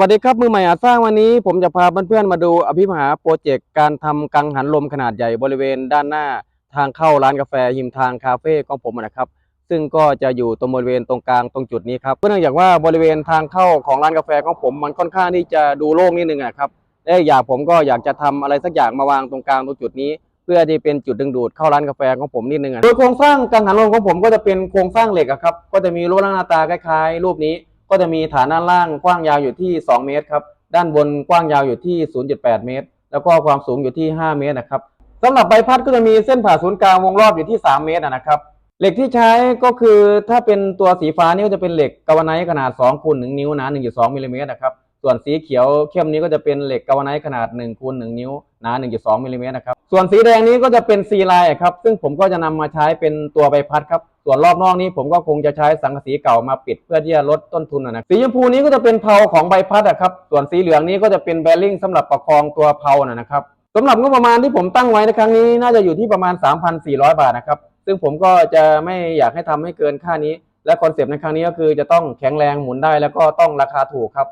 สวัสดีครับมือใหม่อาสร้างวันนี้ผมจะพาเพื่อนๆมาดูอภิมหาโปรเจกต์การทำกังหันลมขนาดใหญ่บริเวณด้านหน้าทางเข้าร้านกาแฟหิมทางคาเฟ่ของผมนะครับ ซึ่งก็จะอยู่ตรงบริเวณตรงกลางตรงจุดนี้ครับเนื่องจากว่าบริเวณทางเข้าของร้านกาแฟของผมมันค่อนข้างที่จะดูโล่งนิดนึงนะครับและอีกอยางผมก็อยากจะทำอะไรสักอย่างมาวางตรงกลางตรงจุดนี้ เพื่อที่เป็นจุดดึงดูดเข้าร้านกาแฟของผมนิดนึงอะโดยโครงสร้างกังหันลมของผมก็จะเป็นโครงสร้างเหล็กครับก็จะมีรูปร่างหน้าตาคล้ายๆ รูปนี้ ก็จะมีฐานด้านล่างกว้างยาวอยู่ที่ 2 เมตรครับ ด้านบนกว้างยาวอยู่ที่ 0.8 เมตร แล้วก็ความสูงอยู่ที่ 5 เมตรนะครับสำหรับใบพัดก็จะมีเส้นผ่าศูนย์กลางวงรอบอยู่ที่ 3 เมตรนะครับ เหล็กที่ใช้ก็คือถ้าเป็นตัวสีฟ้านี่ก็จะเป็นเหล็กกาวไนขนาด2คูณ1นิ้วหนา1.2มิลลิเมตรนะครับ ส่วนสีเขียวเข้มนี้ก็จะเป็นเหล็กกาวไนขนาด1คูณ1นิ้วหนา 1.2มิลลิเมตรนะครับ ส่วนสีแดงนี้ก็จะเป็นซีไลน์ครับ ซึ่งผมก็จะนำมาใช้เป็นตัวใบพัดครับ ส่วนรอบนอกนี้ผมก็คงจะใช้สังกะสีเก่ามาปิดเพื่อที่จะลดต้นทุนนะสีชมพูนี้ก็จะเป็นเพลาของใบพัดอะครับส่วนสีเหลืองนี้ก็จะเป็นแบริ่งสำหรับประคองตัวเพลานะนะครับสำหรับงบประมาณที่ผมตั้งไว้ในครั้งนี้น่าจะอยู่ที่ประมาณ 3,400 บาทนะครับซึ่งผมก็จะไม่อยากให้ทำให้เกินค่านี้ และคอนเซปต์ในครั้งนี้ก็คือจะต้องแข็งแรงหมุนได้แล้วก็ต้องราคาถูกครับ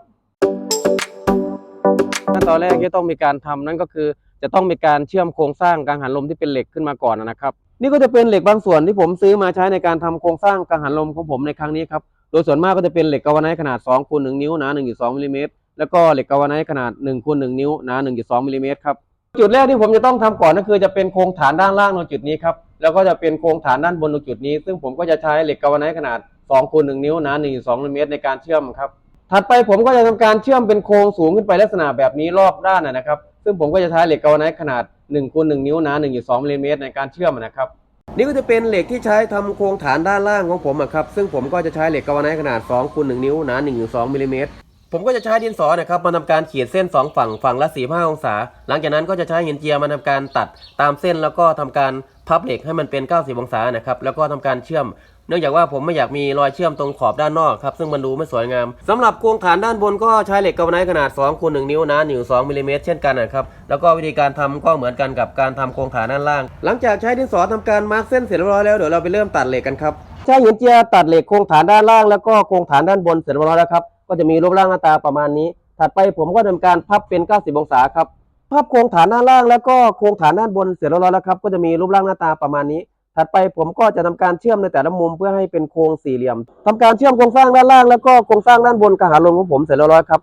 ขั้นตอนแรกที่ต้องมีการทำนั่นก็คือ จะต้องมีการเชื่อมโครงสร้างกังหันลมที่เป็นเหล็กขึ้นมาก่อนนะครับ นี่ก็จะเป็นเหล็กบางส่วนที่ผมซื้อมาใช้ในการทำโครงสร้างกังหันลมของผมในครั้งนี้ครับ โดยส่วนมากก็จะเป็นเหล็กกาวไนท์ขนาด2คูณ1นิ้วหนา1.2มิลลิเมตรแล้วก็เหล็กกาวไนท์ขนาด1คูณ1นิ้วหนา1.2มิลลิเมตรครับ จุดแรกที่ผมจะต้องทำก่อนก็คือจะเป็นโครงฐานด้านล่างตรงจุดนี้ครับ แล้วก็จะเป็นโครงฐานด้านบนตรงจุดนี้ ซึ่งผมก็จะใช้เหล็กกาวไนท์ขนาด2คูณ1นิ้วหนา1.2มิลลิเมตรในการเชื่อมครับ ถัดไปผมก็จะทำการเชื่อมเป็นโครงสูงขึ้นไปลักษณะแบบนี้รอบด้านนะครับ ซึ่งผมก็จะใช้เหล็กกาวไนขนาด 1คูณ1นิ้วหนา1.2มิลลิเมตรในการเชื่อมนะครับนี่ก็จะเป็นเหล็กที่ใช้ทำโครงฐานด้านล่างของผมอะครับซึ่งผมก็จะใช้เหล็กกาวไนท์ขนาด2คูณ1นิ้วหนา1.2มิลลิเมตรผมก็จะใช้ดินสอนะครับมาทำการขีดเส้น 2 ฝั่งฝั่งละ45องศา หลังจากนั้นก็จะใช้หินเจียมาทำการตัดตามเส้นแล้วก็ทำการพับเหล็กให้มันเป็น 90 องศานะครับแล้วก็ทำการเชื่อม เนื่องจากว่าผมไม่อยากมีรอยเชื่อมตรงขอบด้านนอกครับซึ่งมันดูไม่สวยงามสำหรับโครงฐานด้านบนก็ใช้เหล็กกาวไนขนาด2คูณ1นิ้วนะหนา1.2มิลลิเมตรเช่นกันนะครับแล้วก็วิธีการทำก็เหมือนกันกับการทำโครงฐานด้านล่าง หลังจากใช้ดินสอทำการมาร์กเส้นเสร็จเรียบร้อยแล้วเดี๋ยวเราไปเริ่มตัดเหล็กกันครับใช้หินเจียตัดเหล็กโครงฐานด้านล่างแล้วก็โครงฐานด้านบนเสร็จเรียบร้อยแล้วครับก็จะมีรูปร่างหน้าตาประมาณนี้ ถัดไปผมก็ทำการพับเป็น 90 องศาครับพับโครงฐานด้านล่างแล้วก็โครงฐานด้านบนเสร็จเรียบร้อยแล้วครับ ก็จะมีรูปร่างหน้าตาประมาณนี้ ถัดไปผมก็จะทำการเชื่อมในแต่ละมุมเพื่อให้เป็นโครงสี่เหลี่ยมทำการเชื่อมโครงสร้างด้านล่างแล้วก็โครงสร้างด้านบนกังหันลมของผมเสร็จเรียบร้อยครับ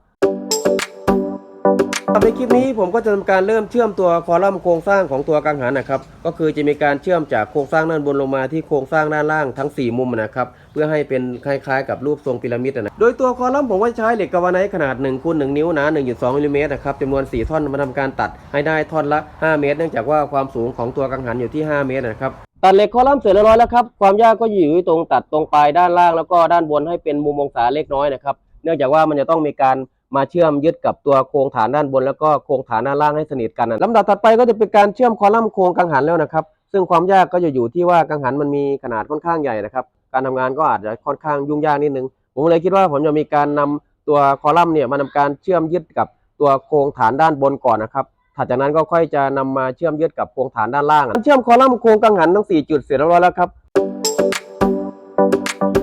ในคลิปนี้ผมก็จะทำการเริ่มเชื่อมตัวคอลัมน์โครงสร้างของตัวกังหันนะครับ ก็คือจะมีการเชื่อมจากโครงสร้างด้านบนลงมาที่โครงสร้างด้านล่างทั้ง 4 มุมนะครับเพื่อให้เป็นคล้ายๆ กับรูปทรงพีระมิดนะโดยตัวคอลัมน์ผมก็ใช้เหล็กกาวาไนขนาด1คูณ1นิ้วหนา1.2มิลลิเมตรนะครับจำนวน 4 ท่อนมาทำการตัดให้ได้ท่อนละ 5 เมตร เนื่องจากว่าความสูงของตัวกังหันอยู่ที่ 5 เมตรนะครับ ตัดเหล็กคอลัมน์เสร็จเรียบร้อยแล้วครับความยากก็อยู่ที่ตรงตัดตรงปลายด้านล่างแล้วก็ด้านบนให้เป็นมุมองศาเล็กน้อยนะครับเนื่องจากว่ามันจะต้องมีการมาเชื่อมยึดกับตัวโครงฐานด้านบน แล้วก็โครงฐานด้านล่างให้สนิทกันลำดับถัดไปก็จะเป็นการเชื่อมคอลัมน์โครงกังหันแล้วนะครับ ซึ่งความยากก็จะอยู่ที่ว่ากังหันมันมีขนาดค่อนข้างใหญ่นะครับการทำงานก็อาจจะค่อนข้างยุ่งยากนิดนึงผมเลยคิดว่าผมจะมีการนำตัวคอลัมน์เนี่ยมาทำการเชื่อมยึดกับตัวโครงฐานด้านบนก่อนนะครับ ถัดจากนั้นก็ค่อยจะนำมาเชื่อมยึดกับโครงฐานด้านล่างเชื่อมคอลัมน์โครงกังหันทั้ง 4 จุดเสร็จเรียบร้อยแล้วครับ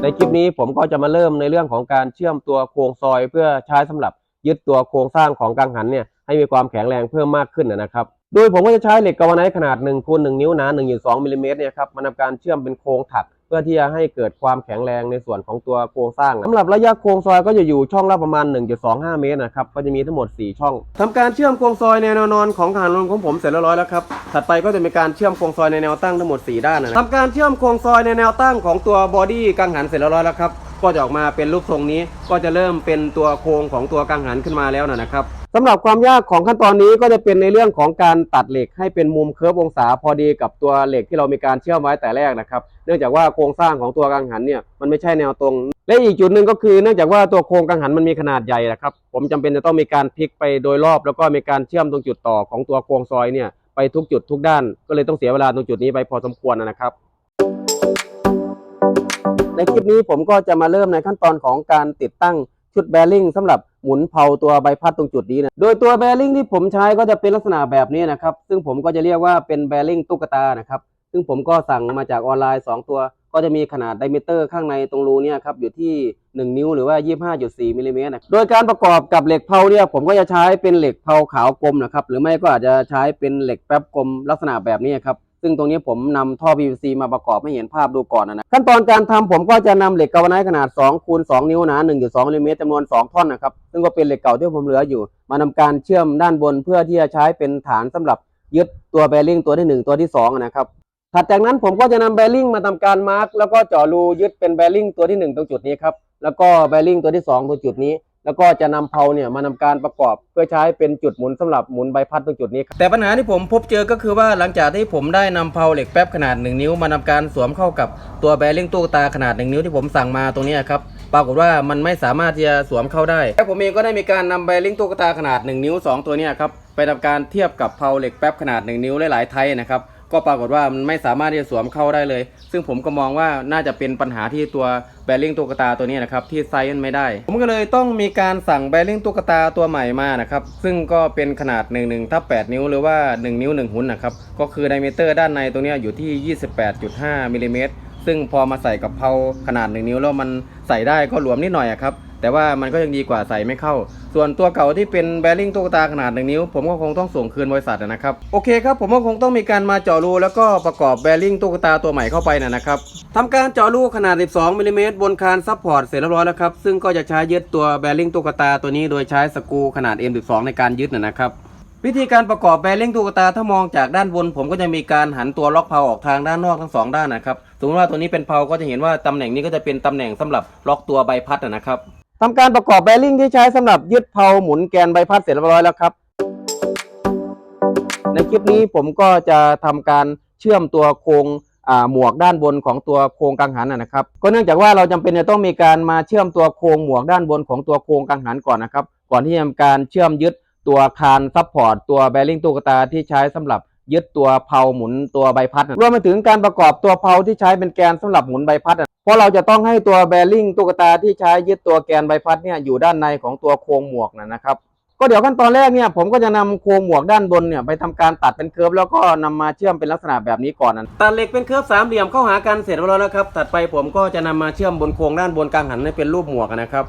ในคลิปนี้ผมก็จะมาเริ่มในเรื่องของการเชื่อมตัวโครงซอย เพื่อใช้สำหรับยึดตัวโครงสร้างของกังหันเนี่ยให้มีความแข็งแรงเพิ่มมากขึ้นนะครับ โดยผมก็จะใช้เหล็กกาวไนท์ขนาด1คูณ1นิ้วหนา1.2มิลลิเมตรเนี่ยครับมาทำการเชื่อมเป็นโครงถัก พื่อที่จะให้เกิดความแข็งแรงในส่วนของตัวโครงสร้างสำหรับระยะโครงซอยก็จะอยู่ช่องละประมาณ 1.25 เมตรนะครับก็จะมีทั้งหมด 4 ช่องทำการเชื่อมโครงซอยในแนวนอนของกังหันลมของผมเสร็จเรียบร้อยแล้วครับถัดไปก็จะมีการเชื่อมโครงซอยในแนวตั้งทั้งหมด 4 ด้านนะทำการเชื่อมโครงซอยในแนวตั้งของตัวบอดี้กังหันเสร็จเรียบร้อยแล้วครับก็จะออกมาเป็นรูปทรงนี้ก็จะเริ่มเป็นตัวโครงของตัวกังหันขึ้นมาแล้วนะครับ สำหรับความยากของขั้นตอนนี้ก็จะเป็นในเรื่องของการตัดเหล็กให้เป็นมุมเคิร์ฟองศาพอดีกับตัวเหล็กที่เรามีการเชื่อมไว้แต่แรกนะครับ เนื่องจากว่าโครงสร้างของตัวกังหันเนี่ยมันไม่ใช่แนวตรง และอีกจุดหนึ่งก็คือ เนื่องจากว่าตัวโครงกังหันมันมีขนาดใหญ่นะครับ ผมจำเป็นจะต้องมีการพลิกไปโดยรอบ แล้วก็มีการเชื่อมตรงจุดต่อของตัวโครงซอยเนี่ยไปทุกจุดทุกด้าน ก็เลยต้องเสียเวลาตรงจุดนี้ไปพอสมควรนะครับในคลิปนี้ผมก็จะมาเริ่มในขั้นตอนของการติดตั้ง ชุดแบริ่งสำหรับหมุนเผาตัวใบพัดตรงจุดนี้นะ โดยตัวแบริ่งที่ผมใช้ก็จะเป็นลักษณะแบบนี้นะครับ ซึ่งผมก็จะเรียกว่าเป็นแบริ่งตุ๊กตานะครับ ซึ่งผมก็สั่งมาจากออนไลน์ 2 ตัว ก็จะมีขนาดไดเมเตอร์ข้างในตรงรูเนี่ยครับอยู่ที่ 1 นิ้วหรือว่า 25.4มิลลิเมตรนะโดยการประกอบกับเหล็กเพลาเนี่ยผมก็จะใช้เป็นเหล็กเพลาขาวกลมนะครับ หรือไม่ก็อาจจะใช้เป็นเหล็กแป๊บกลมลักษณะแบบนี้ครับ ซึ่งตรงนี้ผมนำท่อ PVC มาประกอบให้เห็นภาพดูก่อนนะขั้นตอนการทำผมก็จะนำเหล็กกาวไนท์ขนาด2คูณ2นิ้วหนา1.2มิลลิเมตรจำนวน 2 ท่อนนะครับซึ่งก็เป็นเหล็กเก่าที่ผมเหลืออยู่ มานำการเชื่อมด้านบนเพื่อที่จะใช้เป็นฐานสำหรับยึดตัวแบริ่งตัวที่ 1 ตัวที่2นะครับถัดจากนั้นผมก็จะนำแบริ่งมาทำการมาร์กแล้วก็เจาะรูยึดเป็นแบริ่งตัวที่ 1 ตรงจุดนี้ครับแล้วก็แบริ่งตัวที่ 2 ตรงจุดนี้ แล้วก็จะนำเพลาเนี่ยมานำการประกอบเพื่อใช้เป็นจุดหมุนสำหรับหมุนใบพัดตรงจุดนี้ครับแต่ปัญหาที่ผมพบเจอก็คือว่าหลังจากที่ผมได้นำเพลาเหล็กแป๊บขนาด 1 นิ้ว มานำการสวมเข้ากับตัวแบริ่งตู้ตาขนาด 1 นิ้วที่ผมสั่งมาตรงนี้ครับปรากฏว่ามันไม่สามารถที่จะสวมเข้าได้และผมเองก็ได้มีการนำแบริ่งตู้ตาขนาด 1 นิ้ว 2 ตัวนี้ครับไปทำการเทียบกับเพลาเหล็กแป๊บขนาด 1 นิ้วหลายๆไทยนะครับ ก็ปรากฏว่ามันไม่สามารถที่จะสวมเข้าได้เลย ซึ่งผมก็มองว่าน่าจะเป็นปัญหาที่ตัวแบริ่งตุ๊กตาตัวนี้นะครับที่ไซส์ไม่ได้ ผมก็เลยต้องมีการสั่งแบริ่งตุ๊กตาตัวใหม่มานะครับซึ่งก็เป็นขนาด1 1ทับ8นิ้วหรือว่า 1 นิ้ว 1 หุ่นนะครับก็คือไดเมเตอร์ด้านในตัวนี้อยู่ที่ 28.5มิลลิเมตรซึ่งพอมาใส่กับเพาขนาด 1 นิ้วแล้วมันใส่ได้ก็หลวมนิดหน่อยครับ แต่ว่ามันก็ยังดีกว่าใส่ไม่เข้า ส่วนตัวเก่าที่เป็นแบริ่งตุ๊กตาขนาด1นิ้ว ผมก็คงต้องส่งคืนบริษัทนะครับโอเคครับผมก็คงต้องมีการมาเจาะรูแล้วก็ประกอบแบริ่งตุ๊กตาตัวใหม่เข้าไปนะนะครับทำการเจาะรูขนาด 12มิลลิเมตรบนคานซัพพอร์ตเสร็จเรียบร้อยแล้วครับซึ่งก็จะใช้ยึดตัวแบริ่งตุ๊กตาตัวนี้โดยใช้สกรูขนาด M12 ในการยึดนะครับวิธีการประกอบแบริ่งตุ๊กตาถ้ามองจากด้านบน ผมก็จะมีการหันตัวล็อกเพลาออกทางด้านนอกทั้งสองด้านนะครับสมมติว่าตัวนี้เป็นเพลาก็จะเห็นว่าตำแหน่งนี้ก็จะเป็นตำแหน่งสำหรับล็อกตัวใบพัดนะครับ ทำการประกอบแบริ่งที่ใช้สำหรับยึดเพลาหมุนแกนใบพัดเสร็จเรียบร้อยแล้วครับ ในคลิปนี้ผมก็จะทำการเชื่อมตัวโครงหมวกด้านบนของตัวโครงกังหันนะครับ ก็เนื่องจากว่าเราจำเป็นจะต้องมีการมาเชื่อมตัวโครงหมวกด้านบนของตัวโครงกังหันก่อนนะครับ ก่อนที่จะทำการเชื่อมยึดตัวคานซัพพอร์ตตัวแบริ่งตุ๊กตาที่ใช้สำหรับ ยึดตัวเพลาหมุนตัวใบพัดนะรวมไปถึงการประกอบตัวเพลาที่ใช้เป็นแกนสำหรับหมุนใบพัดนะเพราะเราจะต้องให้ตัวแบริ่งตุ๊กตาที่ใช้ยึดตัวแกนใบพัดเนี่ยอยู่ด้านในของตัวโครงหมวกนะครับก็เดี๋ยวขั้นตอนแรกเนี่ยผมก็จะนำโครงหมวกด้านบนเนี่ยไปทำการตัดเป็นเคิร์ฟแล้วก็นำมาเชื่อมเป็นลักษณะแบบนี้ก่อนนะตัดเหล็กเป็นเคิร์ฟสามเหลี่ยมเข้าหากันเสร็จแล้วนะครับถัดไปผมก็จะนำมาเชื่อมบนโครงด้านบนกลางหันให้เป็นรูปหมวกนะครับ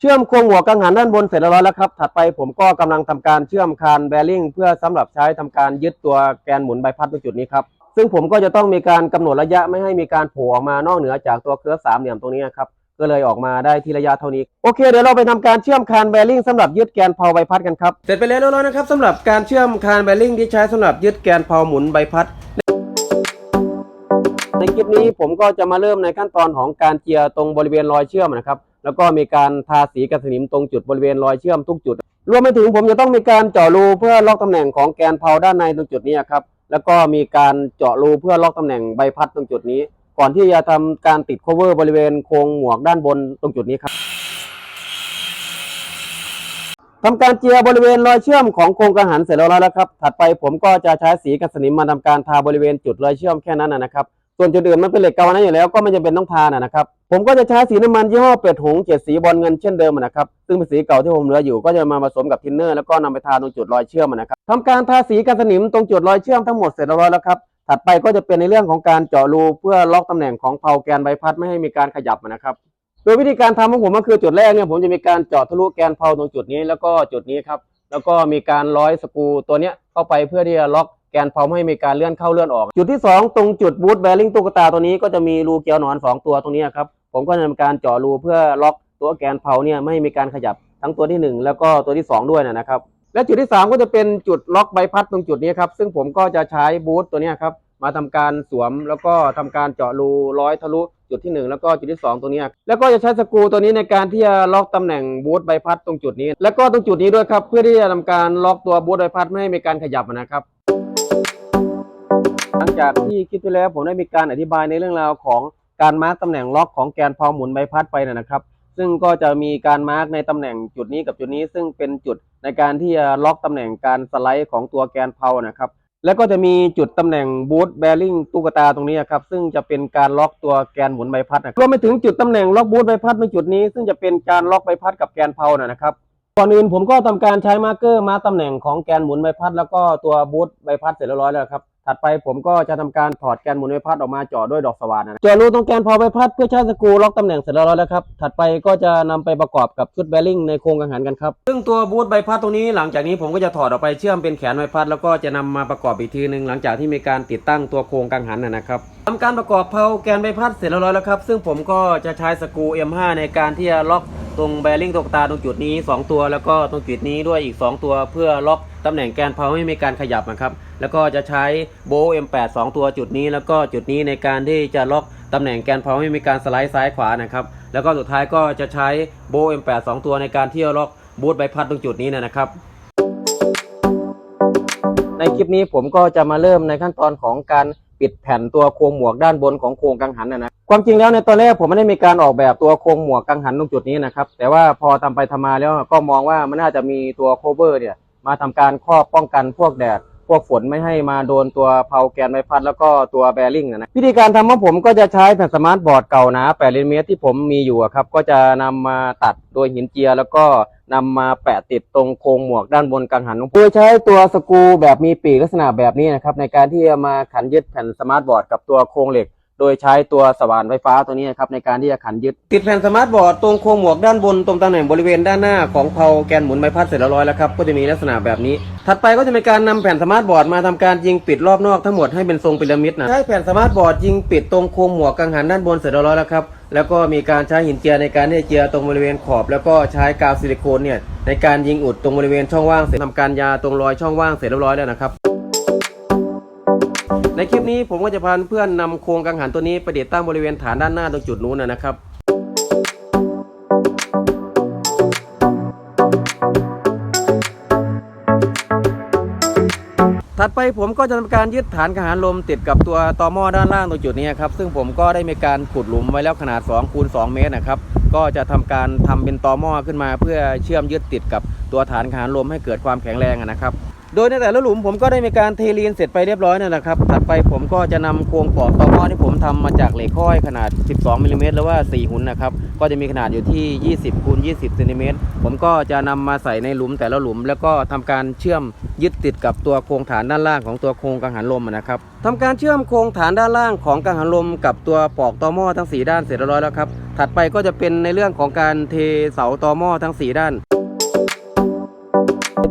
เชื่อมโครงหมวกังหันด้านบนเสร็จแล้วแล้วครับ ถัดไปผมก็กำลังทำการเชื่อมคานแบริ่งเพื่อสำหรับใช้ทำการยึดตัวแกนหมุนใบพัดตรงจุดนี้ครับ ซึ่งผมก็จะต้องมีการกำหนดระยะไม่ให้มีการโผล่ออกมานอกเหนือจากตัวเครือฟสามเหลี่ยมตรงนี้นะครับ ก็เลยออกมาได้ที่ระยะเท่านี้ โอเค เดี๋ยวเราไปทำการเชื่อมคานแบริ่งสำหรับยึดแกนเพลาใบพัดกันครับ เสร็จไปแล้วแล้วนะครับสำหรับการเชื่อมคานแบริ่งที่ใช้สำหรับยึดแกนเพลาหมุนใบพัดในคลิปนี้ผมก็จะมาเริ่มในขั้นตอนของการเจียร์ตรงบริเวณรอยเชื่อมนะครับ แล้วก็มีการทาสีกับสนิมตรงจุดบริเวณรอยเชื่อมทุกจุด รวมไปถึงผมจะต้องมีการเจาะรูเพื่อล็อกตำแหน่งของแกนเพลาด้านในตรงจุดนี้ครับ แล้วก็มีการเจาะรูเพื่อล็อกตำแหน่งใบพัดตรงจุดนี้ ก่อนที่จะทำการติด cover บริเวณโครงหมวกด้านบนตรงจุดนี้ครับทำการเจียบริเวณรอยเชื่อมของโครงกังหันเสร็จแล้วแล้วครับ ถัดไปผมก็จะใช้สีกับสนิมมาทำการทาบริเวณจุดรอยเชื่อมแค่นั้นนะครับ ส่วนจุดอื่นมันเป็นเหล็กกาวนั้นอยู่แล้วก็ไม่จำเป็นต้องทานะนะครับ ผมก็จะใช้สีน้ำมันยี่ห้อเป็ดหงเจ็ดสีบอลเงินเช่นเดิมนะครับ ซึ่งเป็นสีเก่าที่ผมเหลืออยู่ก็จะมาผสมกับทินเนอร์แล้วก็นำไปทาตรงจุดรอยเชื่อมนะครับทำการทาสีกับสนิมตรงจุดรอยเชื่อมทั้งหมดเสร็จแล้วแล้วครับถัดไปก็จะเป็นในเรื่องของการเจาะรูเพื่อล็อกตำแหน่งของเพลาแกนใบพัดไม่ให้มีการขยับนะครับโดยวิธีการทำของผมก็คือจุดแรกเนี่ยผมจะมีการเจาะทะลุแกนเพลาตรงจุดนี้แล้วก็จุดนี้ครับแล้วก็มีการร้อยสกรูตัวเนี้ยเข้าไปเพื่อที่จะล็อก แกนเพลาไม่ให้มีการเลื่อนเข้าเลื่อนออก จุดที่ 2 ตรงจุดบูทแบริ่งตุ๊กตาตัวนี้ก็จะมีรูเกลียวหนอน 2 ตัวตรงนี้ครับ ผมก็จะทำการเจาะรูเพื่อล็อกตัวแกนเพลาเนี่ยไม่ให้มีการขยับทั้งตัวที่ 1 แล้วก็ตัวที่ 2 ด้วยนะครับ และจุดที่ 3 ก็จะเป็นจุดล็อกใบพัดตรงจุดนี้ครับ ซึ่งผมก็จะใช้บูทตัวนี้ครับมาทำการสวมแล้วก็ทำการเจาะรูร้อยทะลุจุดที่ 1 แล้วก็จุดที่ 2 ตรงนี้ แล้วก็จะใช้สกรูตัวนี้ในการที่จะล็อกตำแหน่งบูทใบพัดตรงจุดนี้ แล้วก็ตรงจุดนี้ด้วยครับเพื่อที่จะทำการล็อกตัวบูทใบพัดไม่ให้มีการขยับนะครับ หลังจากที่คลิปที่แล้วผมได้มีการอธิบายในเรื่องราวของการมาร์กตำแหน่งล็อกของแกนพลาหมุนใบพัดไปนะนะครับ ซึ่งก็จะมีการมาร์กในตำแหน่งจุดนี้กับจุดนี้ ซึ่งเป็นจุดในการที่จะล็อกตำแหน่งการสไลด์ของตัวแกนเพานะครับแล้วก็จะมีจุดตำแหน่งบูทแบริ่งตุ๊กตาตรงนี้ครับซึ่งจะเป็นการล็อกตัวแกนหมุนใบพัดนะครับรวมไปถึงจุดตำแหน่งล็อกบูทใบพัดในจุดนี้ ซึ่งจะเป็นการล็อกใบพัดกับแกนเพานะครับก่อนอื่นผมก็ทำการใช้มาร์กเกอร์มาร์กตำแหน่งของแกนหมุนใบพัด แล้วก็ตัวบูทใบพัดเสร็จเรียบร้อยแล้วครับ ถัดไปผมก็จะทำการถอดแกนหมุนใบพัดออกมาเจาะด้วยดอกสว่านนะเจาะรูตรงแกนพอใบพัดเพื่อใช้สกรูล็อกตำแหน่งเสร็จแล้วแล้วครับถัดไปก็จะนำไปประกอบกับชุดแบริ่งในโครงกังหันกันครับซึ่งตัวบูทใบพัดตรงนี้หลังจากนี้ผมก็จะถอดออกไปเชื่อมเป็นแขนใบพัดแล้วก็จะนำมาประกอบอีกทีหนึ่งหลังจากที่มีการติดตั้งตัวโครงกังหันนะครับทำการประกอบเพลาแกนใบพัดเสร็จแล้วแล้วครับ ซึ่งผมก็จะใช้สกรู M5 ในการที่จะล็อก ตรงแบริ่งตรงตาตรงจุดนี้ 2 ตัว แล้วก็ตรงจุดนี้ด้วยอีก 2 ตัวเพื่อล็อกตำแหน่งแกนเพลาไม่มีการขยับนะครับ แล้วก็จะใช้โบว์ M8 2 ตัวจุดนี้ แล้วก็จุดนี้ในการที่จะล็อกตำแหน่งแกนเพลาไม่มีการสไลด์ซ้ายขวานะครับ แล้วก็สุดท้ายก็จะใช้โบว์ M8 2 ตัวในการที่จะล็อกบูทใบพัดตรงจุดนี้นะครับในคลิปนี้ผมก็จะมาเริ่มในขั้นตอนของการปิดแผ่นตัวโครงหมวกด้านบนของโครงกังหันนะนะ ความจริงแล้วในตอนแรกผมไม่ได้มีการออกแบบตัวโครงหมวกกังหันตรงจุดนี้นะครับ แต่ว่าพอทำไปทำมาแล้วก็มองว่ามันน่าจะมีตัวโคเวอร์เนี่ยมาทำการครอบป้องกันพวกแดด พวกฝนไม่ให้มาโดนตัวเพลาแกนใบพัดแล้วก็ตัวแบริ่งนะนะวิธีการทำของผมก็จะใช้แผ่นสมาร์ทบอร์ดเก่านา8มิลลิเมตรที่ผมมีอยู่ครับ ก็จะนำมาตัดโดยหินเจียแล้วก็นำมาแปะติดตรงโครงหมวกด้านบนกังหันของผมโดยใช้ตัวสกูแบบมีปีกลักษณะแบบนี้นะครับในการที่จะมาขันยึดแผ่นสมาร์ทบอร์ดกับตัวโครงเหล็ก โดยใช้ตัวสว่านไฟฟ้าตัวนี้นะครับในการที่จะขันยึด ติดแผ่นสมาร์ทบอร์ดตรงโครงหมวกด้านบนตรงตำแหน่งบริเวณด้านหน้าของเพลาแกนหมุนใบพัดเสร็จแล้วร้อยแล้วครับก็จะมีลักษณะแบบนี้ ถัดไปก็จะเป็นการนำแผ่นสมาร์ทบอร์ดมาทำการยิงปิดรอบนอกทั้งหมดให้เป็นทรงพีระมิดนะใช้แผ่นสมาร์ทบอร์ดยิงปิดตรงโครงหมวกกังหันด้านบนเสร็จแล้วร้อยแล้วครับแล้วก็มีการใช้หินเจียในการที่จะเจียตรงบริเวณขอบ แล้วก็ใช้กาวซิลิโคนเนี่ยในการยิงอุดตรงบริเวณช่องว่างเสร็จทำการยาตรงรอยช่องว่างเสร็จเรียบร้อยแล้วนะครับ ในคลิปนี้ผมก็จะพาเพื่อนนำโครงกังหันตัวนี้ไปติดตั้งบริเวณฐานด้านหน้าตรงจุดนู้นนะครับถัดไปผมก็จะทำการยึดฐานกังหันลมติดกับตัวตอหม้อด้านล่างตรงจุดนี้ครับซึ่งผมก็ได้มีการขุดหลุมไว้แล้วขนาด2คูณ2เมตรนะครับก็จะทำการทำเป็นตอหม้อขึ้นมา เพื่อเชื่อมยึดติดกับตัวฐานกังหันลมให้เกิดความแข็งแรงนะครับ โดยในแต่ละหลุมผมก็ได้มีการเทลีนเสร็จไปเรียบร้อยนั่นแหละครับถัดไปผมก็จะนำโครงปอกตอหม้อที่ผมทำมาจากเหล็กข้อยขนาด 12มิลลิเมตรหรือว่า 4 หุ่นนะครับ ก็จะมีขนาดอยู่ที่ 20คูณ20เซนติเมตรผมก็จะนำมาใส่ในหลุมแต่ละหลุม แล้วก็ทำการเชื่อมยึดติดกับตัวโครงฐานด้านล่างของตัวโครงกังหันลมนะครับทำการเชื่อมโครงฐานด้านล่างของกังหันลม กับตัวปอกตอหม้อทั้ง 4 ด้านเสร็จเรียบร้อยแล้วครับถัดไปก็จะเป็นในเรื่องของการเทเสาตอหม้อทั้ง 4 ด้าน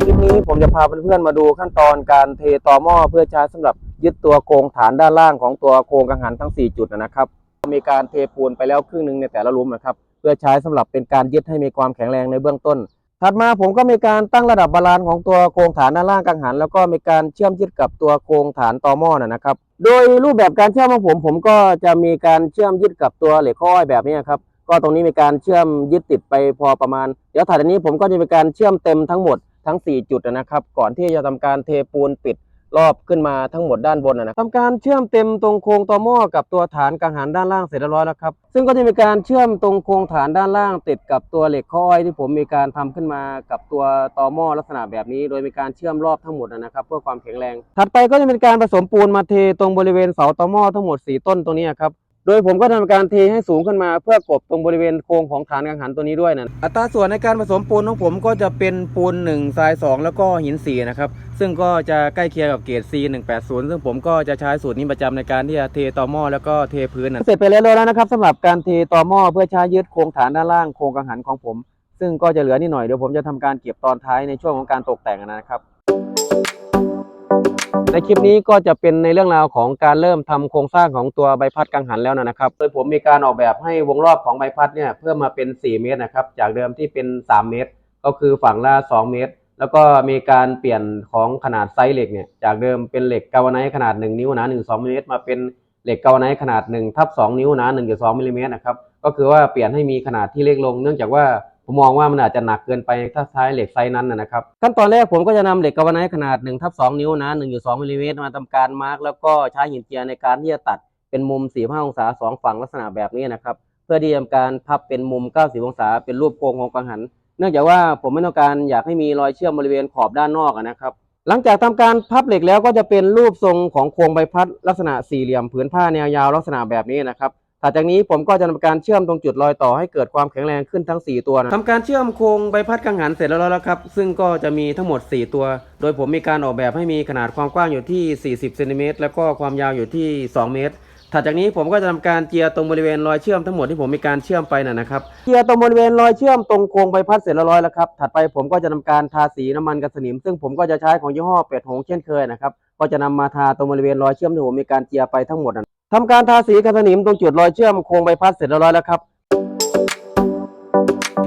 คลิปนี้ผมจะพาเพื่อนๆมาดูขั้นตอนการเทต่อหม้อเพื่อใช้สำหรับยึดตัวโครงฐานด้านล่างของตัวโครงกังหันทั้ง 4 จุดนะครับ มีการเทปูนไปแล้วครึ่งหนึ่งในแต่ละหลุมนะครับเพื่อใช้สำหรับเป็นการยึดให้มีความแข็งแรงในเบื้องต้น ถัดมาผมก็มีการตั้งระดับบาลานซ์ของตัวโครงฐานด้านล่างกังหัน แล้วก็มีการเชื่อมยึดกับตัวโครงฐานต่อหม้อนะครับ โดยรูปแบบการเชื่อมของผมผมก็จะมีการเชื่อมยึดกับตัวเหล็กข้ออ้อยแบบนี้ครับก็ตรงนี้มีการเชื่อมยึดติดไปพอประมาณ เดี๋ยวถัดจากนี้ผมก็จะมีการเชื่อมเต็มทั้งหมด ทั้ง 4 จุดนะครับ ก่อนที่จะทำการเทปูนปิดรอบขึ้นมาทั้งหมดด้านบนนะทำการเชื่อมเต็มตรงโครงต่อหม้อกับตัวฐานกังหันด้านล่างเสร็จเรียบร้อยแล้วครับ ซึ่งก็จะมีการเชื่อมตรงโครงฐานด้านล่างติดกับตัวเหล็กข้ออ้อยที่ผมมีการทำขึ้นมากับตัวต่อหม้อลักษณะแบบนี้ โดยมีการเชื่อมรอบทั้งหมดนะครับเพื่อความแข็งแรง ถัดไปก็จะเป็นการผสมปูนมาเทตรงบริเวณเสาต่อหม้อทั้งหมด 4 ต้นตรงนี้ครับ โดยผมก็ทำการเทให้สูงขึ้นมาเพื่อกลบตรงบริเวณโครงของฐานกังหันตัวนี้ด้วยนะอัตราส่วนในการผสมปูนของผมก็จะเป็นปูน1ทราย 2 แล้วก็หิน4นะครับซึ่งก็จะใกล้เคียงกับเกรด C 180 ซึ่งผมก็จะใช้สูตรนี้ประจำในการที่จะเทตอหม้อแล้วก็เทพื้นนะเสร็จไปแล้วแล้วนะครับสำหรับการเทตอหม้อเพื่อใช้ยึดโครงฐานด้านล่างโครงกังหันของผม ซึ่งก็จะเหลือนิดหน่อยเดี๋ยวผมจะทำการเก็บตอนท้ายในช่วงของการตกแต่งนะครับ ในคลิปนี้ก็จะเป็นในเรื่องราวของการเริ่มทำโครงสร้างของตัวใบพัดกังหันแล้วนะครับ โดยผมมีการออกแบบให้วงรอบของใบพัดเนี่ยเพิ่มมาเป็น 4 เมตรนะครับ จากเดิมที่เป็น 3 เมตร ก็คือฝั่งละ 2 เมตร แล้วก็มีการเปลี่ยนของขนาดไซส์เหล็กเนี่ย จากเดิมเป็นเหล็กกาวไนขนาด 1 นิ้วหนา1.2มิลลิเมตรมาเป็นเหล็กกาวไนขนาด1ทับ2นิ้วหนา1.2มิลลิเมตรนะครับ ก็คือว่าเปลี่ยนให้มีขนาดที่เล็กลง เนื่องจากว่า ผมมองว่ามันอาจจะหนักเกินไปถ้าใช้เหล็กไซส์นั้นนะครับ ขั้นตอนแรกผมก็จะนำเหล็กกาวไนขนาด1ทับ2นิ้วนะ1.2มิลลิเมตรมาทำการมาร์กแล้วก็ใช้หินเจียในการที่จะตัดเป็นมุม 45 องศา 2 ฝั่งลักษณะแบบนี้นะครับ เพื่อที่จะทำการพับเป็นมุม 90 องศา เป็นรูปโค้งของกังหัน เนื่องจากว่าผมไม่ต้องการอยากให้มีรอยเชื่อมบริเวณขอบด้านนอกนะครับหลังจากทำการพับเหล็กแล้วก็จะเป็นรูปทรงของโครงใบพัดลักษณะสี่เหลี่ยมผืนผ้าแนวยาวลักษณะแบบนี้นะครับ ถัดจากนี้ผมก็จะทำการเชื่อมตรงจุดรอยต่อให้เกิดความแข็งแรงขึ้นทั้ง 4 ตัวนะทำการเชื่อมโครงใบพัดกังหันเสร็จแล้วแล้วครับ ซึ่งก็จะมีทั้งหมด 4 ตัว โดยผมมีการออกแบบให้มีขนาดความกว้างอยู่ที่ 40เซนติเมตรแล้วก็ความยาวอยู่ที่ 2 เมตรถัดจากนี้ผมก็จะทำการเจียตรงบริเวณรอยเชื่อมทั้งหมดที่ผมมีการเชื่อมไปน่ะนะครับ เจียตรงบริเวณรอยเชื่อมตรงโครงใบพัดเสร็จแล้วร้อยแล้วครับ ถัดไปผมก็จะทำการทาสีน้ำมันกันสนิม ซึ่งผมก็จะใช้ของยี่ห้อเป็ดหงส์เช่นเคยนะครับ ก็จะนำมาทาตรงบริเวณรอยเชื่อมที่ผมมีการเจียไปทั้งหมดนะ ทำการทาสีกันสนิมตรงจุดรอยเชื่อมโครงใบพัดเสร็จแล้วร้อยแล้วครับ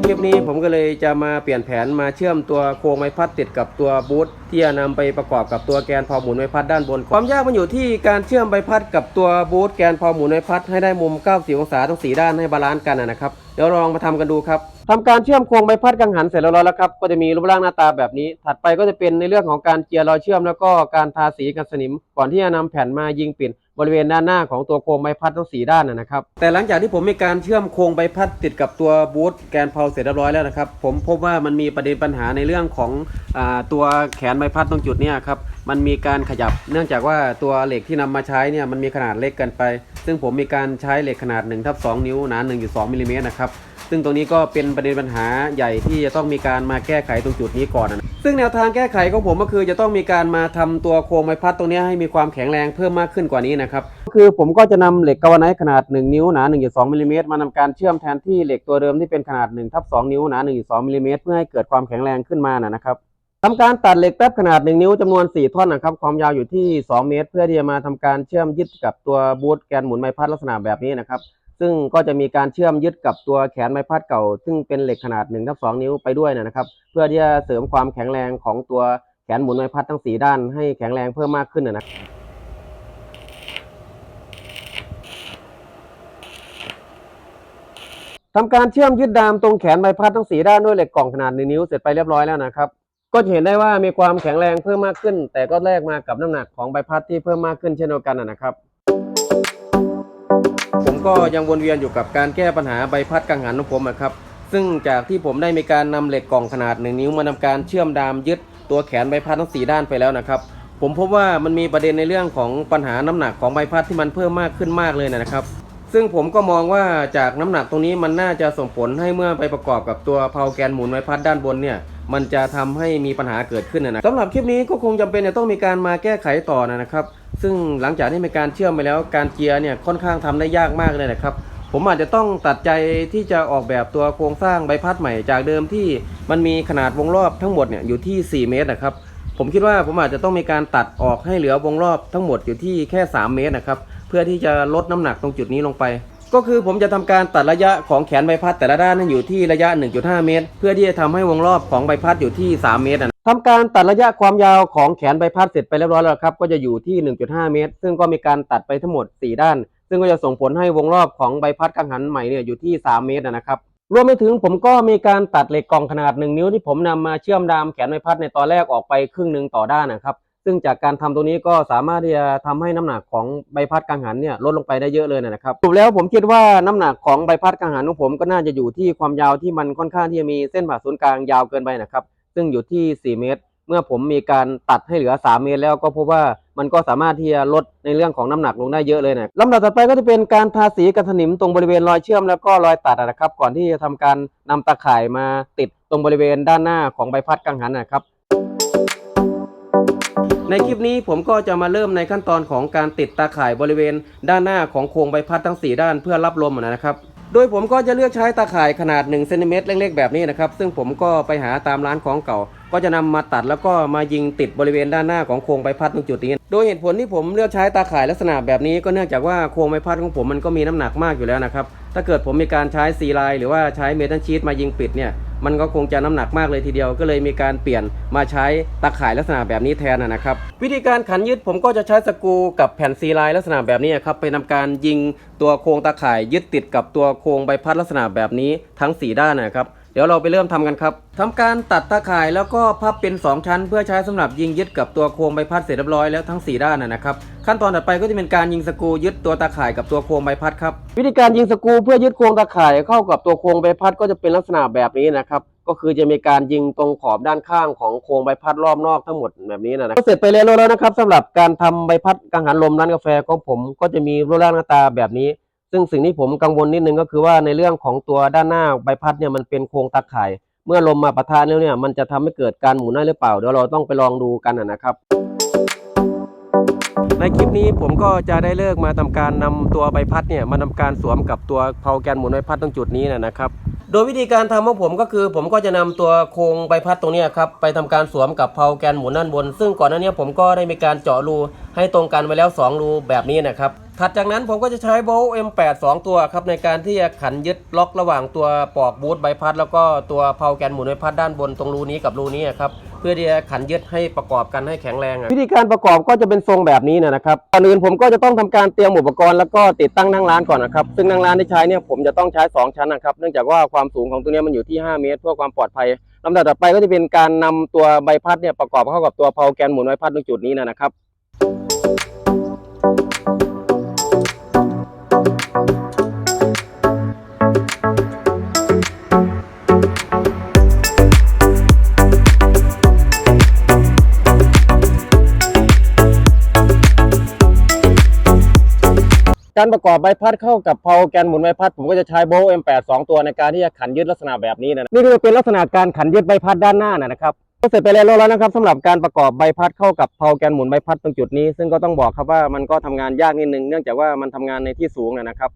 คลิปนี้ผมก็เลยจะมาเปลี่ยนแผนมาเชื่อมตัวโครงไม้พัดติดกับตัวบูทที่จะนำไปประกอบกับตัวแกนพอหมุนไม้พัดด้านบน ความยากมันอยู่ที่การเชื่อมใบพัดกับตัวบูทแกนพอหมุนไม้พัดให้ได้มุม 90 องศาทั้งสีด้านให้บาลานซ์กันนะครับ เดี๋ยวลองมาทำกันดูครับทำการเชื่อมโครงใบพัดกังหันเสร็จแล้วแล้วครับ ก็จะมีรูปร่างหน้าตาแบบนี้ ถัดไปก็จะเป็นในเรื่องของการเจียรอยเชื่อมแล้วก็การทาสีกันสนิม ก่อนที่จะนำแผ่นมายิงปิด บริเวณด้านหน้าของตัวโครงใบพัดทั้งสีด้านนะครับ แต่หลังจากที่ผมมีการเชื่อมโครงใบพัดติดกับตัวบูทแกนเพาเสร็จเรียบร้อยแล้วนะครับ ผมพบว่ามันมีประเด็นปัญหาในเรื่องของอตัวแขนใบพัดตรงจุดนี้ครับ มันมีการขยับ เนื่องจากว่าตัวเหล็กที่นำมาใช้เนี่ยมันมีขนาดเล็กเกินไป ซึ่งผมมีการใช้เหล็กขนาด1ทับ2นิ้วหนา1.2มิลลิเมตรนะครับ ซึ่งตรงนี้ก็เป็นประเด็นปัญหาใหญ่ที่จะต้องมีการมาแก้ไขตรงจุดนี้ก่อนนะซึ่งแนวทางแก้ไขของผมก็คือจะต้องมีการมาทำตัวโครงไม้พัดตรงนี้ให้มีความแข็งแรงเพิ่มมากขึ้นกว่านี้นะครับคือผมก็จะนำเหล็กกาวไนท์ขนาด 1 นิ้วหนา 1.2มิลลิเมตรมานำการเชื่อมแทนที่เหล็กตัวเดิมที่เป็นขนาด1ทับ2นิ้วหนา1.2มิลลิเมตรเพื่อให้เกิดความแข็งแรงขึ้นมานะนะครับทำการตัดเหล็กแป๊บขนาด 1 นิ้วจำนวน 4 ท่อนนะครับความยาวอยู่ที่ 2 เมตร เพื่อที่จะมาทำการเชื่อมยึดกับตัวบูทแกนหมุนไม้พัดลักษณะแบบนี้นะครับ ซึ่งก็จะมีการเชื่อมยึดกับตัวแขนไม้พัดเก่า ซึ่งเป็นเหล็กขนาด1ทับ2นิ้วไปด้วยนะครับ เพื่อที่จะเสริมความแข็งแรงของตัวแขนหมุนไม้พัดทั้ง 4 ด้านให้แข็งแรงเพิ่มมากขึ้นนะครับทำการเชื่อมยึดดามตรงแขนใบพัดทั้งสีด้านด้วยเหล็กกล่องขนาดหนึ่งนิ้วเสร็จไปเรียบร้อยแล้วนะครับ ก็เห็นได้ว่ามีความแข็งแรงเพิ่มมากขึ้น แต่ก็แลกมากับน้ำหนักของใบพัดที่เพิ่มมากขึ้นเช่นเดียวกันนะครับ ผมก็ยังวนเวียนอยู่กับการแก้ปัญหาใบพัดกังหันของผมนะครับ ซึ่งจากที่ผมได้มีการนำเหล็กกล่องขนาดหนึ่งนิ้วมาทำการเชื่อมดามยึดตัวแขนใบพัดทั้งสีด้านไปแล้วนะครับ ผมพบว่ามันมีประเด็นในเรื่องของปัญหาน้ำหนักของใบพัดที่มันเพิ่มมากขึ้นมากเลยนะครับ ซึ่งผมก็มองว่าจากน้ำหนักตรงนี้มันน่าจะส่งผลให้เมื่อไปประกอบกับตัวเพาแกนหมุนใบพัดด้านบนเนี่ยมันจะทำให้มีปัญหาเกิดขึ้นนะนะสำหรับคลิปนี้ก็คงจำเป็นจะต้องมีการมาแก้ไขต่อนะครับ ซึ่งหลังจากที่มีการเชื่อมไปแล้วการเกียร์เนี่ยค่อนข้างทำได้ยากมากเลยนะครับ ผมอาจจะต้องตัดใจที่จะออกแบบตัวโครงสร้างใบพัดใหม่จากเดิมที่มันมีขนาดวงรอบทั้งหมดเนี่ยอยู่ที่ 4 เมตรนะครับผมคิดว่าผมอาจจะต้องมีการตัดออกให้เหลือวงรอบทั้งหมดอยู่ที่แค่ 3 เมตรนะครับ เพื่อที่จะลดน้ำหนักตรงจุดนี้ลงไป ก็คือผมจะทำการตัดระยะของแขนใบพัดแต่ละด้านนั้นอยู่ที่ระยะ 1.5 เมตร เพื่อที่จะทำให้วงรอบของใบพัดอยู่ที่ 3 เมตรนะทำการตัดระยะความยาวของแขนใบพัดเสร็จไปเรียบร้อยแล้วครับก็จะอยู่ที่ 1.5 เมตร ซึ่งก็มีการตัดไปทั้งหมด 4 ด้าน ซึ่งก็จะส่งผลให้วงรอบของใบพัดกังหันใหม่เนี่ยอยู่ที่ 3 เมตรนะครับรวมไปถึงผมก็มีการตัดเหล็กกล่องขนาด 1 นิ้วที่ผมนำมาเชื่อมดามแขนใบพัดในตอนแรกออกไปครึ่งหนึ่งต่อด้านนะครับ ซึ่งจากการทำตรงนี้ก็สามารถที่จะทำให้น้ำหนักของใบพัดกังหันเนี่ยลดลงไปได้เยอะเลยนะครับสรุปแล้วผมคิดว่าน้ำหนักของใบพัดกังหันของผมก็น่าจะอยู่ที่ความยาวที่มันค่อนข้างที่จะมีเส้นผ่าศูนย์กลางยาวเกินไปนะครับ ซึ่งอยู่ที่ 4 เมตร เมื่อผมมีการตัดให้เหลือ 3 เมตร แล้วก็พบว่ามันก็สามารถที่จะลดในเรื่องของน้ำหนักลงได้เยอะเลยนะลำดับต่อไปก็จะเป็นการทาสีกันสนิมตรงบริเวณรอยเชื่อมแล้วก็รอยตัดนะครับ ก่อนที่จะทำการนำตาข่ายมาติดตรงบริเวณด้านหน้าของใบพัดกังหันนะครับ ในคลิปนี้ผมก็จะมาเริ่มในขั้นตอนของการติดตาข่ายบริเวณ ด้านหน้าของโครงใบพัดทั้ง 4 ด้านเพื่อรับลมนะครับ โดยผมก็จะเลือกใช้ตาข่ายขนาด1เซนติเมตรเล็กๆแบบนี้นะครับ ซึ่งผมก็ไปหาตามร้านของเก่า ก็จะนำมาตัดแล้วก็มายิงติดบริเวณด้านหน้าของโครงใบพัดตรงจุดนี้ โดยเหตุผลที่ผมเลือกใช้ตาข่ายลักษณะแบบนี้ก็เนื่องจากว่าโครงใบพัดของผมมันก็มีน้ำหนักมากอยู่แล้วนะครับ ถ้าเกิดผมมีการใช้ซีไลหรือว่าใช้เมทัลชีตมายิงปิดเนี่ยมันก็คงจะน้ำหนักมากเลยทีเดียว ก็เลยมีการเปลี่ยนมาใช้ตาข่ายลักษณะแบบนี้แทนนะครับ วิธีการขันยึดผมก็จะใช้สกูกับแผ่นซีไลลักษณะแบบนี้ครับไปทำการยิงตัวโครงตาข่ายยึดติดกับตัวโครงใบพัดลักษณะแบบนี้ทั้ง 4 ด้านนะครับเดี๋ยวเราไปเริ่มทำกันครับทำการตัดตาข่ายแล้วก็พับเป็น 2 ชั้น เพื่อใช้สำหรับยิงยึดกับตัวโครงใบพัดเสร็จเรียบร้อยแล้วทั้ง 4 ด้านนะครับ ขั้นตอนต่อไปก็จะเป็นการยิงสกูยึดตัวตาข่ายกับตัวโครงใบพัดครับ วิธีการยิงสกูเพื่อยึดโครงตาข่ายเข้ากับตัวโครงใบพัดก็จะเป็นลักษณะแบบนี้นะครับก็คือจะมีการยิงตรงขอบด้านข้างของโครงใบพัดรอบนอกทั้งหมดแบบนี้นะก็เสร็จไปแล้วแล้วนะครับสำหรับการทำใบพัดกังหันลมร้านกาแฟของผม ก็จะมีรูปร่างหน้าตาแบบนี้ ซึ่งสิ่งที่ผมกังวลนิดนึงก็คือว่าในเรื่องของตัวด้านหน้าใบพัดเนี่ยมันเป็นโครงตาข่าย เมื่อลมมาปะทะแล้วเนี่ยมันจะทำให้เกิดการหมุนได้หรือเปล่า เดี๋ยวเราต้องไปลองดูกันนะครับ ในคลิปนี้ผมก็จะได้เลิกมาทำการนำตัวใบพัดเนี่ยมาทำการสวมกับตัวเพลาแกนหมุนใบพัดตรงจุดนี้นะครับ โดยวิธีการทำของผมก็คือ ผมก็จะนำตัวโครงใบพัดตรงนี้ครับไปทำการสวมกับเพลาแกนหมุนด้านบน ซึ่งก่อนหน้านี้ผมก็ได้มีการเจาะรูให้ตรงกันไว้แล้ว 2 รูแบบนี้นะครับ ถัดจากนั้นผมก็จะใช้โบล์ M8 2 ตัวครับในการที่จะขันยึดล็อกระหว่างตัวปอกบูทใบพัด แล้วก็ตัวเพลาแกนหมุนใบพัดด้านบนตรงรูนี้กับรูนี้ครับเพื่อที่จะขันยึดให้ประกอบกันให้แข็งแรงอะวิธีการประกอบก็จะเป็นทรงแบบนี้นะครับก่อนอื่นผมก็จะต้องทำการเตรียมอุปกรณ์แล้วก็ติดตั้งนั่งร้านก่อนนะครับซึ่งนั่งร้านที่ใช้เนี่ยผมจะต้องใช้ 2 ชั้นนะครับเนื่องจากว่าความสูงของตัวนี้มันอยู่ที่ 5 เมตร เพื่อความปลอดภัยลำดับต่อไปก็จะเป็นการนำตัวใบพัดเนี่ยประกอบเข้ากับตัวเพาแกนหมุนใบพัดตรงจุดนี้นะครับ การประกอบใบพัดเข้ากับเพลาแกนหมุนใบพัด ผมก็จะใช้โบล์ M8 2 ตัวในการที่จะขันยึดลักษณะแบบนี้นะนี่ก็จะเป็นลักษณะการขันยึดใบพัดด้านหน้านะครับ ก็เสร็จไปแล้วแล้วนะครับสำหรับการประกอบใบพัดเข้ากับเพลาแกนหมุนใบพัดตรงจุดนี้ ซึ่งก็ต้องบอกครับว่ามันก็ทำงานยากนิดนึง เนื่องจากว่ามันทำงานในที่สูงนะนะครับ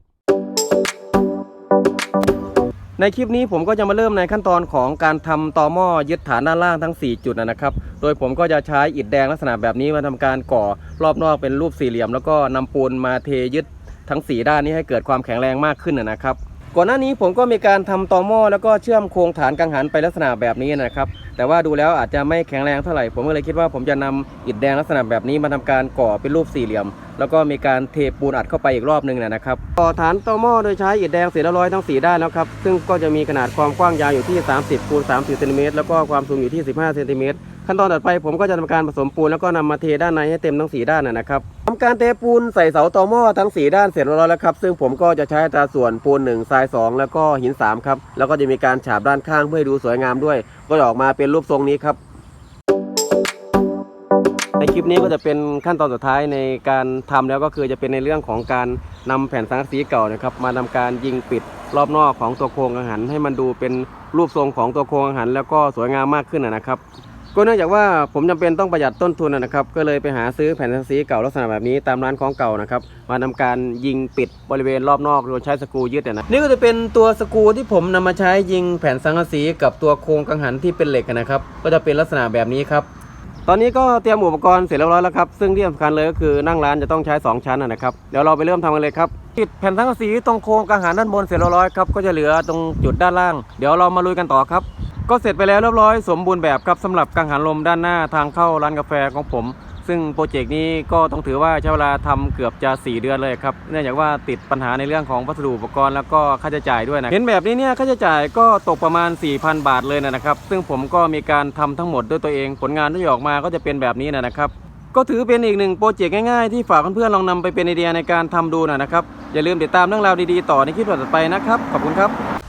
ในคลิปนี้ผมก็จะมาเริ่มในขั้นตอนของการทำตอหม้อยึดฐานด้านล่างทั้ง 4 จุดนะครับ โดยผมก็จะใช้อิฐแดงลักษณะแบบนี้มาทำการก่อรอบนอกเป็นรูปสี่เหลี่ยม แล้วก็นำปูนมาเทยึดทั้ง 4 ด้านนี้ให้เกิดความแข็งแรงมากขึ้นนะครับ ก่อนหน้านี้ผมก็มีการทำตอหม้อแล้วก็เชื่อมโครงฐานกังหันไปลักษณะแบบนี้นะครับ แต่ว่าดูแล้วอาจจะไม่แข็งแรงเท่าไหร่ ผมก็เลยคิดว่าผมจะนำอิฐแดงลักษณะแบบนี้มาทำการก่อเป็นรูปสี่เหลี่ยม แล้วก็มีการเทปูนอัดเข้าไปอีกรอบหนึ่งนะครับก่อฐานตอหม้อโดยใช้อิฐแดงเศษละร้อยทั้ง4ด้านแล้วครับซึ่งก็จะมีขนาดความกว้างยาวอยู่ที่ 30คูณ30เซนติเมตรแล้วก็ความสูงอยู่ที่ 15เซนติเมตร ขั้นตอนต่อไปผมก็จะทำการผสมปูนแล้วก็นำมาเทด้านในให้เต็มทั้ง4ด้านนะครับทำการเทปูนใส่เสาตอหม้อทั้ง 4 ด้านเสร็จเรียบร้อยแล้วครับ ซึ่งผมก็จะใช้ตาส่วนปูน1ทราย 2 แล้วก็หิน3ครับแล้วก็จะมีการฉาบด้านข้างเพื่อให้ดูสวยงามด้วย ก็จะออกมาเป็นรูปทรงนี้ครับในคลิปนี้ก็จะเป็นขั้นตอนสุดท้ายในการทำแล้วก็คือจะเป็นในเรื่องของการนำแผ่นสังกะสีเก่านะครับมาทำการยิงปิดรอบนอกของตัวโครงกังหันให้มันดูเป็นรูปทรงของตัวโครงกังหันแล้วก็สวยงามมากขึ้นนะครับ ก็เนื่องจากว่าผมจำเป็นต้องประหยัดต้นทุนนะครับ ก็เลยไปหาซื้อแผ่นสังกะสีเก่าลักษณะแบบนี้ตามร้านของเก่านะครับ มาทำการยิงปิดบริเวณรอบนอกโดยใช้สกูยึดนะนี่ก็จะเป็นตัวสกูที่ผมนำมาใช้ยิงแผ่นสังกะสีกับตัวโครงกังหันที่เป็นเหล็กนะครับ ก็จะเป็นลักษณะแบบนี้ครับ ตอนนี้ก็เตรียมอุปกรณ์เสร็จเรียบร้อยแล้วครับ ซึ่งที่สำคัญเลยก็คือนั่งร้านจะต้องใช้ 2 ชั้นนะนะครับเดี๋ยวเราไปเริ่มทำกันเลยครับติดแผ่นสังกะสีตรงโครงกังหันด้านบนเสร็จเรียบร้อยครับก็จะเหลือตรงจุดด้านล่าง เดี๋ยวเรามาลุยกันต่อครับ ก็เสร็จไปแล้วเรียบร้อยสมบูรณ์แบบครับสำหรับกังหันลมด้านหน้าทางเข้าร้านกาแฟของผม ซึ่งโปรเจกต์นี้ก็ต้องถือว่าใช้เวลาทำเกือบจะ 4 เดือนเลยครับเนื่องจากว่าติดปัญหาในเรื่องของวัสดุอุปกรณ์แล้วก็ค่าใช้จ่ายด้วยนะเห็นแบบนี้เนี่ยค่าใช้จ่ายก็ตกประมาณ 4,000 บาทเลยนะครับ ซึ่งผมก็มีการทำทั้งหมดด้วยตัวเอง ผลงานที่ออกมาก็จะเป็นแบบนี้นะครับก็ถือเป็นอีกหนึ่งโปรเจกต์ง่ายๆที่ฝากเพื่อนๆลองนำไปเป็นไอเดียในการทำดูนะครับอย่าลืมติดตามเรื่องราวดีๆ ต่อในคลิปต่อไปนะครับขอบคุณครับ